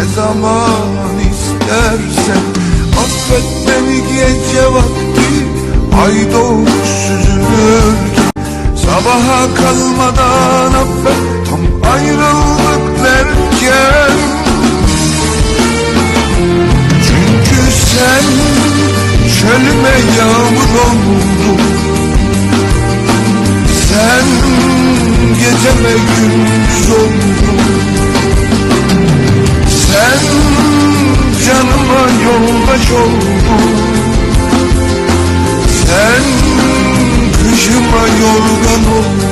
ne zaman istersen Affet beni gece vakti. Ay doğmuş süzülürken Sabaha kalmadan affet. Tam ayrıldık derken. Çünkü sen çölüme yağmur oldun. Sen geceme gündüz yoldaş oldun Sen kışıma yorgan oldun